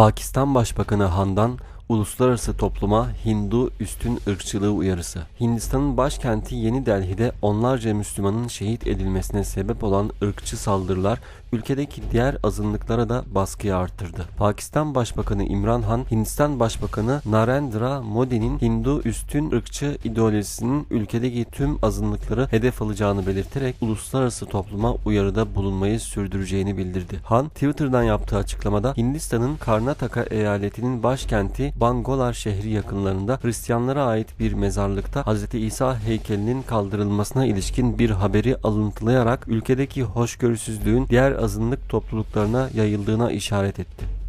Pakistan Başbakanı Handan uluslararası topluma Hindu üstün ırkçılığı uyarısı. Hindistan'ın başkenti Yeni Delhi'de onlarca Müslümanın şehit edilmesine sebep olan ırkçı saldırılar ülkedeki diğer azınlıklara da baskıyı arttırdı. Pakistan Başbakanı İmran Han, Hindistan Başbakanı Narendra Modi'nin Hindu üstün ırkçı ideolojisinin ülkedeki tüm azınlıkları hedef alacağını belirterek uluslararası topluma uyarıda bulunmayı sürdüreceğini bildirdi. Han, Twitter'dan yaptığı açıklamada Hindistan'ın Karnataka eyaletinin başkenti Bangolar şehri yakınlarında Hristiyanlara ait bir mezarlıkta Hz. İsa heykelinin kaldırılmasına ilişkin bir haberi alıntılayarak ülkedeki hoşgörüsüzlüğün diğer azınlık topluluklarına yayıldığına işaret etti.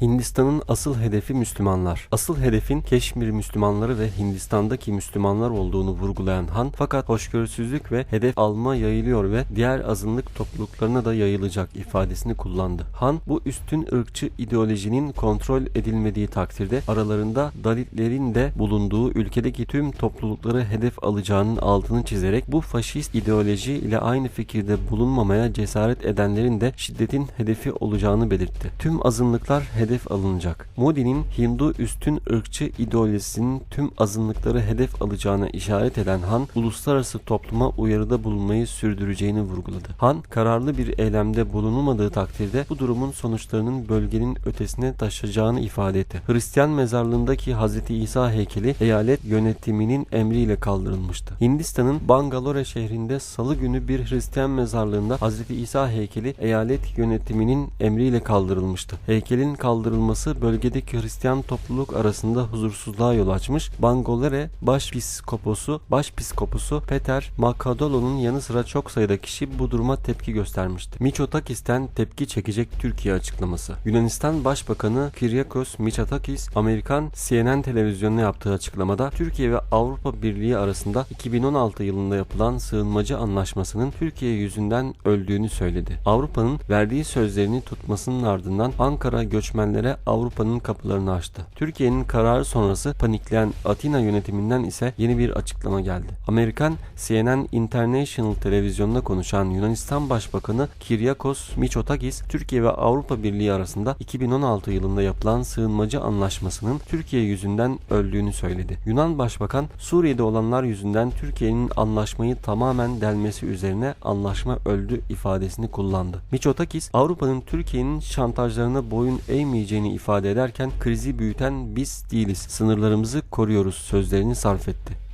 Hindistan'ın asıl hedefi Müslümanlar. Asıl hedefin Keşmir Müslümanları ve Hindistan'daki Müslümanlar olduğunu vurgulayan Han fakat hoşgörüsüzlük ve hedef alma yayılıyor ve diğer azınlık topluluklarına da yayılacak ifadesini kullandı. Han bu üstün ırkçı ideolojinin kontrol edilmediği takdirde aralarında Dalitlerin de bulunduğu ülkedeki tüm toplulukları hedef alacağının altını çizerek bu faşist ideoloji ile aynı fikirde bulunmamaya cesaret edenlerin de şiddetin hedefi olacağını belirtti. Tüm azınlıklar hedef hedef alınacak. Modi'nin Hindu üstün ırkçı ideolojisinin tüm azınlıkları hedef alacağına işaret eden Han, uluslararası topluma uyarıda bulunmayı sürdüreceğini vurguladı. Han, kararlı bir eylemde bulunulmadığı takdirde bu durumun sonuçlarının bölgenin ötesine taşıyacağını ifade etti. Hristiyan mezarlığındaki Hz. İsa heykeli eyalet yönetiminin emriyle kaldırılmıştı. Hindistan'ın Bangalore şehrinde salı günü bir Hristiyan mezarlığında Hz. İsa heykeli eyalet yönetiminin emriyle kaldırılmıştı. Heykelin kaldırılmıştı kaldırılması bölgedeki Hristiyan topluluk arasında huzursuzluğa yol açmış. Bangolere Başpiskoposu, Başpiskoposu Peter Makadolo'nun yanı sıra çok sayıda kişi bu duruma tepki göstermişti. Mitsotakis'ten tepki çekecek Türkiye açıklaması. Yunanistan Başbakanı Kyriakos Mitsotakis, Amerikan CNN televizyonuna yaptığı açıklamada Türkiye ve Avrupa Birliği arasında 2016 yılında yapılan sığınmacı anlaşmasının Türkiye yüzünden öldüğünü söyledi. Avrupa'nın verdiği sözlerini tutmasının ardından Ankara göçmen göçmenlere Avrupa'nın kapılarını açtı. Türkiye'nin kararı sonrası panikleyen Atina yönetiminden ise yeni bir açıklama geldi. Amerikan CNN International televizyonunda konuşan Yunanistan Başbakanı Kyriakos Mitsotakis, Türkiye ve Avrupa Birliği arasında 2016 yılında yapılan sığınmacı anlaşmasının Türkiye yüzünden öldüğünü söyledi. Yunan Başbakan, Suriye'de olanlar yüzünden Türkiye'nin anlaşmayı tamamen delmesi üzerine anlaşma öldü ifadesini kullandı. Mitsotakis, Avrupa'nın Türkiye'nin şantajlarına boyun eğmeyeceğini edemeyeceğini ifade ederken krizi büyüten biz değiliz, sınırlarımızı koruyoruz sözlerini sarf etti.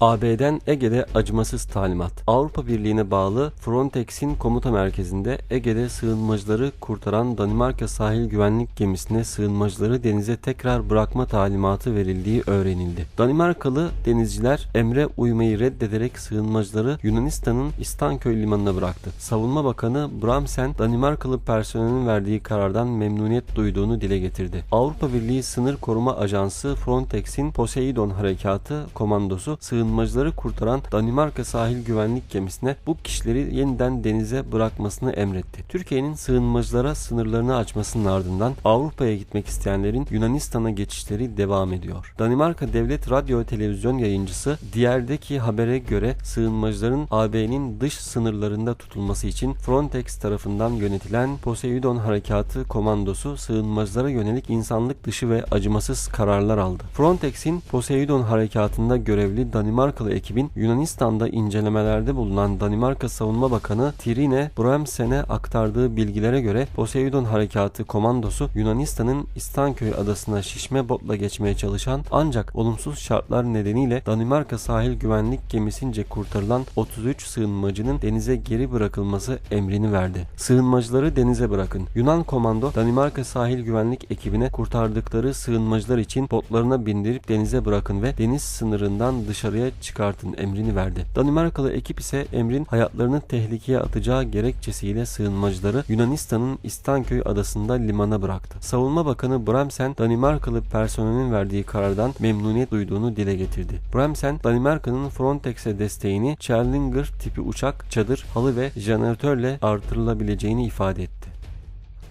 AB'den Ege'de acımasız talimat. Avrupa Birliği'ne bağlı Frontex'in komuta merkezinde Ege'de sığınmacıları kurtaran Danimarka sahil güvenlik gemisine sığınmacıları denize tekrar bırakma talimatı verildiği öğrenildi. Danimarkalı denizciler emre uymayı reddederek sığınmacıları Yunanistan'ın İstanköy limanına bıraktı. Savunma Bakanı Bramsen, Danimarkalı personelin verdiği karardan memnuniyet duyduğunu dile getirdi. Avrupa Birliği Sınır Koruma Ajansı Frontex'in Poseidon Harekatı komandosu sığın sığınmacıları kurtaran Danimarka sahil güvenlik gemisine bu kişileri yeniden denize bırakmasını emretti. Türkiye'nin sığınmacılara sınırlarını açmasının ardından Avrupa'ya gitmek isteyenlerin Yunanistan'a geçişleri devam ediyor. Danimarka Devlet Radyo Televizyon yayıncısı diğerdeki habere göre sığınmacıların AB'nin dış sınırlarında tutulması için Frontex tarafından yönetilen Poseidon Harekatı Komandosu sığınmacılara yönelik insanlık dışı ve acımasız kararlar aldı. Frontex'in Poseidon Harekatı'nda görevli Danimarka Danimarkalı ekibin Yunanistan'da incelemelerde bulunan Danimarka Savunma Bakanı Trine Bremsen'e aktardığı bilgilere göre Poseidon Harekatı komandosu Yunanistan'ın İstanköy adasına şişme botla geçmeye çalışan ancak olumsuz şartlar nedeniyle Danimarka sahil güvenlik gemisince kurtarılan 33 sığınmacının denize geri bırakılması emrini verdi. Sığınmacıları denize bırakın. Yunan komando Danimarka sahil güvenlik ekibine kurtardıkları sığınmacılar için botlarına bindirip denize bırakın ve deniz sınırından dışarıya çıkartın emrini verdi. Danimarkalı ekip ise emrin hayatlarını tehlikeye atacağı gerekçesiyle sığınmacıları Yunanistan'ın İstanköy adasında limana bıraktı. Savunma Bakanı Bramsen Danimarkalı personelin verdiği karardan memnuniyet duyduğunu dile getirdi. Bramsen Danimarka'nın Frontex'e desteğini Challenger tipi uçak, çadır, halı ve jeneratörle artırılabileceğini ifade etti.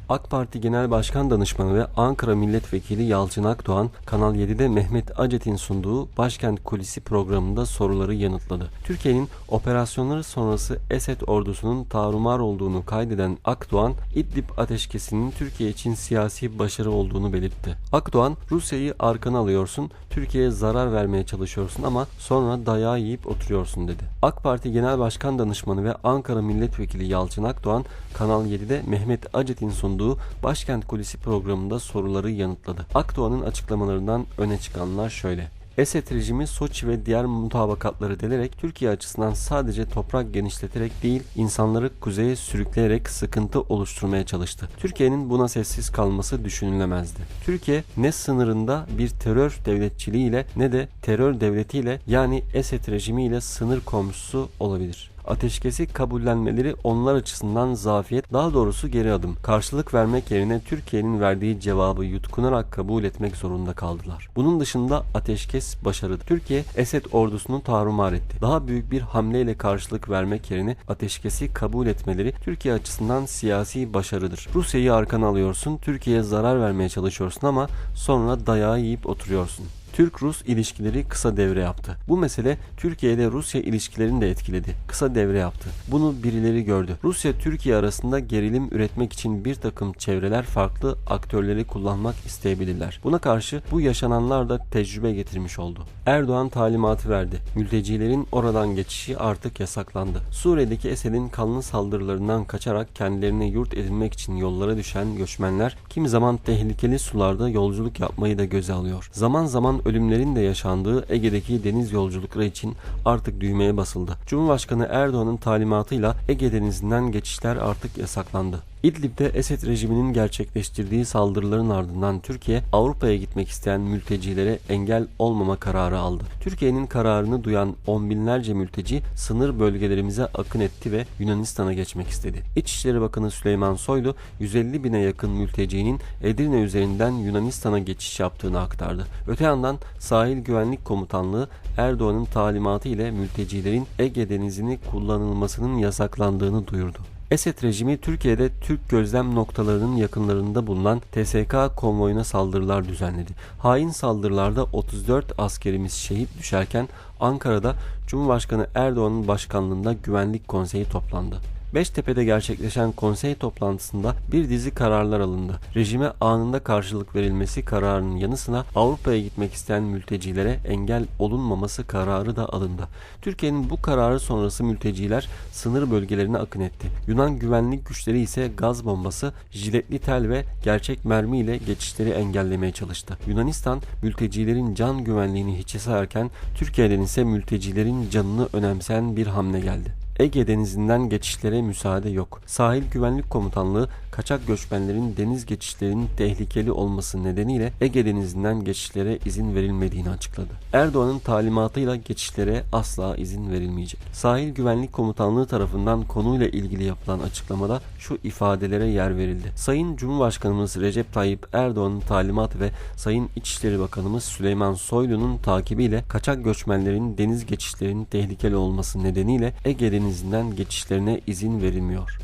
AK Parti Genel Başkan Danışmanı ve Ankara Milletvekili Yalçın Akdoğan, Kanal 7'de Mehmet Acet'in sunduğu Başkent Kulisi programında soruları yanıtladı. Türkiye'nin operasyonları sonrası Esed ordusunun tarumar olduğunu kaydeden Akdoğan, İdlib ateşkesinin Türkiye için siyasi başarı olduğunu belirtti. Akdoğan, Rusya'yı arkana alıyorsun, Türkiye'ye zarar vermeye çalışıyorsun ama sonra dayağı yiyip oturuyorsun dedi. AK Parti Genel Başkan Danışmanı ve Ankara Milletvekili Yalçın Akdoğan, Kanal 7'de Mehmet Acet'in sunduğu Başkent Kulisi programında soruları yanıtladı. Akdoğan'ın açıklamalarından öne çıkanlar şöyle. Esed rejimi Soçi ve diğer mutabakatları delerek Türkiye açısından sadece toprak genişleterek değil insanları kuzeye sürükleyerek sıkıntı oluşturmaya çalıştı. Türkiye'nin buna sessiz kalması düşünülemezdi. Türkiye ne sınırında bir terör devletçiliğiyle ne de terör devletiyle yani Esed rejimiyle sınır komşusu olabilir ateşkesi kabullenmeleri onlar açısından zafiyet daha doğrusu geri adım. Karşılık vermek yerine Türkiye'nin verdiği cevabı yutkunarak kabul etmek zorunda kaldılar. Bunun dışında ateşkes başarıdı. Türkiye Esed ordusunu tarumar etti. Daha büyük bir hamleyle karşılık vermek yerine ateşkesi kabul etmeleri Türkiye açısından siyasi başarıdır. Rusya'yı arkana alıyorsun, Türkiye'ye zarar vermeye çalışıyorsun ama sonra dayağı yiyip oturuyorsun. Türk-Rus ilişkileri kısa devre yaptı. Bu mesele Türkiye Rusya ilişkilerini de etkiledi. Kısa devre yaptı. Bunu birileri gördü. Rusya Türkiye arasında gerilim üretmek için bir takım çevreler farklı aktörleri kullanmak isteyebilirler. Buna karşı bu yaşananlar da tecrübe getirmiş oldu. Erdoğan talimatı verdi. Mültecilerin oradan geçişi artık yasaklandı. Suriye'deki Esed'in kanlı saldırılarından kaçarak kendilerine yurt edinmek için yollara düşen göçmenler kimi zaman tehlikeli sularda yolculuk yapmayı da göze alıyor. Zaman zaman ölümlerin de yaşandığı Ege'deki deniz yolculukları için artık düğmeye basıldı. Cumhurbaşkanı Erdoğan'ın talimatıyla Ege Denizi'nden geçişler artık yasaklandı. İdlib'de Esed rejiminin gerçekleştirdiği saldırıların ardından Türkiye Avrupa'ya gitmek isteyen mültecilere engel olmama kararı aldı. Türkiye'nin kararını duyan on binlerce mülteci sınır bölgelerimize akın etti ve Yunanistan'a geçmek istedi. İçişleri Bakanı Süleyman Soylu 150 bine yakın mültecinin Edirne üzerinden Yunanistan'a geçiş yaptığını aktardı. Öte yandan Sahil Güvenlik Komutanlığı Erdoğan'ın talimatı ile mültecilerin Ege Denizi'ni kullanılmasının yasaklandığını duyurdu. Esed rejimi Türkiye'de Türk gözlem noktalarının yakınlarında bulunan TSK konvoyuna saldırılar düzenledi. Hain saldırılarda 34 askerimiz şehit düşerken Ankara'da Cumhurbaşkanı Erdoğan'ın başkanlığında Güvenlik Konseyi toplandı. Beştepe'de gerçekleşen konsey toplantısında bir dizi kararlar alındı. Rejime anında karşılık verilmesi kararının yanı sıra Avrupa'ya gitmek isteyen mültecilere engel olunmaması kararı da alındı. Türkiye'nin bu kararı sonrası mülteciler sınır bölgelerine akın etti. Yunan güvenlik güçleri ise gaz bombası, jiletli tel ve gerçek mermi ile geçişleri engellemeye çalıştı. Yunanistan mültecilerin can güvenliğini hiçe sayarken Türkiye'den ise mültecilerin canını önemseyen bir hamle geldi. Ege Denizi'nden geçişlere müsaade yok. Sahil Güvenlik Komutanlığı kaçak göçmenlerin deniz geçişlerinin tehlikeli olması nedeniyle Ege Denizi'nden geçişlere izin verilmediğini açıkladı. Erdoğan'ın talimatıyla geçişlere asla izin verilmeyecek. Sahil Güvenlik Komutanlığı tarafından konuyla ilgili yapılan açıklamada şu ifadelere yer verildi. Sayın Cumhurbaşkanımız Recep Tayyip Erdoğan'ın talimatı ve Sayın İçişleri Bakanımız Süleyman Soylu'nun takibiyle kaçak göçmenlerin deniz geçişlerinin tehlikeli olması nedeniyle Ege Denizi'nden geçişlerine izin verilmiyor.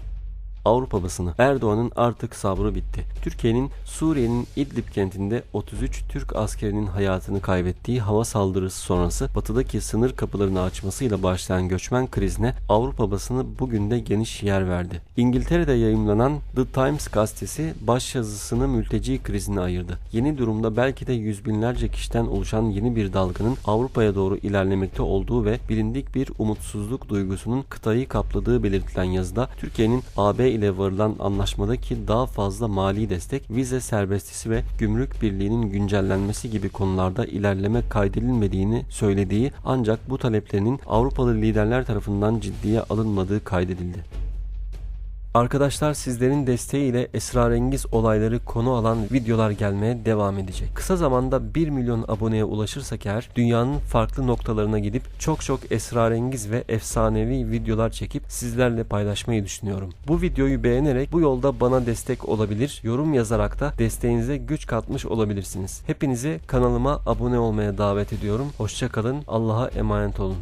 Avrupa basını Erdoğan'ın artık sabrı bitti. Türkiye'nin Suriye'nin İdlib kentinde 33 Türk askerinin hayatını kaybettiği hava saldırısı sonrası batıdaki sınır kapılarını açmasıyla başlayan göçmen krizine Avrupa basını bugün de geniş yer verdi. İngiltere'de yayımlanan The Times gazetesi başyazısını mülteci krizine ayırdı. Yeni durumda belki de yüz binlerce kişiden oluşan yeni bir dalganın Avrupa'ya doğru ilerlemekte olduğu ve bilindik bir umutsuzluk duygusunun kıtayı kapladığı belirtilen yazıda Türkiye'nin İle varılan anlaşmadaki daha fazla mali destek, vize serbestisi ve gümrük birliğinin güncellenmesi gibi konularda ilerleme kaydedilmediğini söylediği ancak bu taleplerinin Avrupalı liderler tarafından ciddiye alınmadığı kaydedildi. Arkadaşlar sizlerin desteğiyle esrarengiz olayları konu alan videolar gelmeye devam edecek. Kısa zamanda 1 milyon aboneye ulaşırsak eğer dünyanın farklı noktalarına gidip çok çok esrarengiz ve efsanevi videolar çekip sizlerle paylaşmayı düşünüyorum. Bu videoyu beğenerek bu yolda bana destek olabilir, yorum yazarak da desteğinize güç katmış olabilirsiniz. Hepinizi kanalıma abone olmaya davet ediyorum. Hoşçakalın, Allah'a emanet olun.